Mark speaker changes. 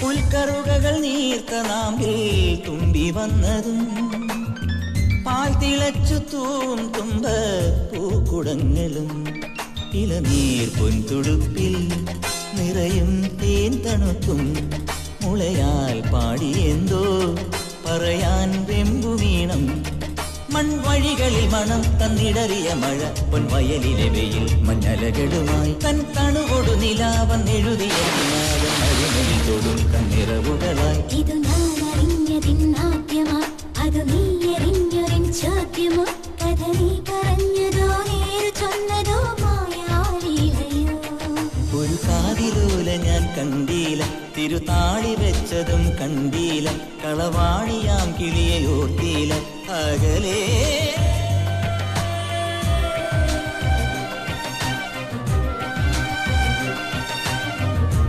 Speaker 1: പുൽക്കറുകകൾ നീർത്ത നാമ്പിൽ തുമ്പി വന്നതും പാൽ തിളച്ചു തൂം തുമ്പ പൂക്കുടങ്ങളും ഇളനീർ പൊൻതുടുപ്പിൽ നിറയും തേൻ തണുപ്പും മുളയാൽ എന്തോ പറയാൻ വെമ്പു വീണം. മൺവഴികളിൽ മണം തന്നിടറിയ മഴ പൊൻവയലിലെ വെയിൽ മഞ്ഞലകളുമായി തൻ തണുകൊടു നിലാവൻ കണ്ണിറവുകളായി
Speaker 2: ഇതു ഞാൻ അറിഞ്ഞതിന്നാദ്യമാ അത് നീ എറിഞ്ഞൊരൻ ചോദ്യമോ. കഥ നീ പറഞ്ഞതോ നേര് ചൊന്നതോ മായാലീലയോ
Speaker 1: ഒരു കാതിലോല ഞാൻ കണ്ടീല തിരുതാളി വെച്ചതും കണ്ടീല കളവാണിയാം കിളിയെ ഓർത്തീല. അകലേ